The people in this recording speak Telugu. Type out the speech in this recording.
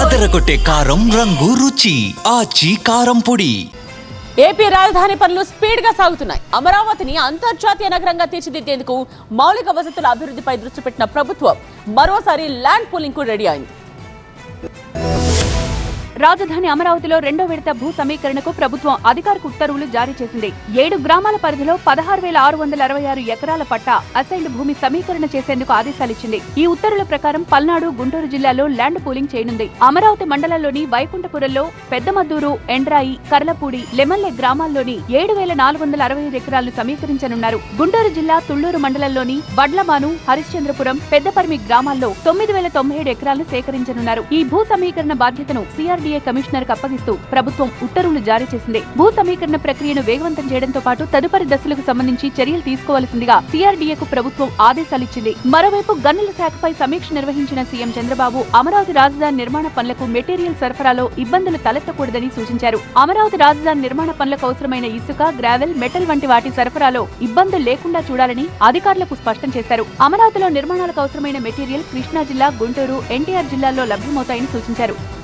అదరగొట్టే కారం రంగు రుచి ఆచి కారం పొడి. ఏపీ రాజధాని పనులు స్పీడ్గా సాగుతున్నాయి. అమరావతిని అంతర్జాతీయ నగరంగా తీర్చిదిద్దేందుకు మౌలిక వసతుల అభివృద్ధిపై దృష్టి పెట్టిన ప్రభుత్వం మరోసారి ల్యాండ్ పూలింగ్కు రెడీ అయింది. రాజధాని అమరావతిలో రెండో విడత భూ సమీకరణకు ప్రభుత్వం అధికారిక ఉత్తర్వులు జారీ చేసింది. ఏడు గ్రామాల పరిధిలో పదహారు వేల ఆరు వందల అరవై ఆరు ఎకరాల పట్టా అసైన్డ్ భూమి సమీకరణ చేసేందుకు ఆదేశాలిచ్చింది ఈ ఉత్తర్వుల ప్రకారం పల్నాడు గుంటూరు జిల్లాలో ల్యాండ్ పూలింగ్ చేయనుంది. అమరావతి మండలంలోని వైకుంఠపురంలో పెద్దమద్దూరు ఎండ్రాయి కర్లపూడి లెమల్లె గ్రామాల్లోని ఏడు వేల నాలుగు వందల అరవై ఐదు ఎకరాలను సమీకరించనున్నారు. గుంటూరు జిల్లా తుళ్ళూరు మండలంలోని వడ్లమాను హరిశ్చంద్రపురం పెద్దపర్మి గ్రామాల్లో తొమ్మిది వేల తొంభై ఏడు ఎకరాలను సేకరించనున్నారు. ఈ భూ సమీకరణ బాధ్యతను సిఆర్ కమిషనర్కు అప్పగిస్తూ ప్రభుత్వం ఉత్తర్వులు జారీ చేసింది. భూ సమీకరణ ప్రక్రియను వేగవంతం చేయడంతో పాటు తదుపరి దశలకు సంబంధించి చర్యలు తీసుకోవాల్సిందిగా సీఆర్డీఏకు ప్రభుత్వం ఆదేశాలిచ్చింది మరోవైపు గనుల శాఖపై సమీక్ష నిర్వహించిన సీఎం చంద్రబాబు అమరావతి రాజధాని నిర్మాణ పనులకు మెటీరియల్ సరఫరాలో ఇబ్బందులు తలెత్తకూడదని సూచించారు. అమరావతి రాజధాని నిర్మాణ పనులకు అవసరమైన ఇసుక గ్రావెల్ మెటల్ వంటి వాటి సరఫరాలో ఇబ్బందులు లేకుండా చూడాలని అధికారులకు స్పష్టం చేశారు. అమరావతిలో నిర్మాణాలకు అవసరమైన మెటీరియల్ కృష్ణా జిల్లా గుంటూరు ఎన్టీఆర్ జిల్లాల్లో లభ్యమవుతాయని సూచించారు.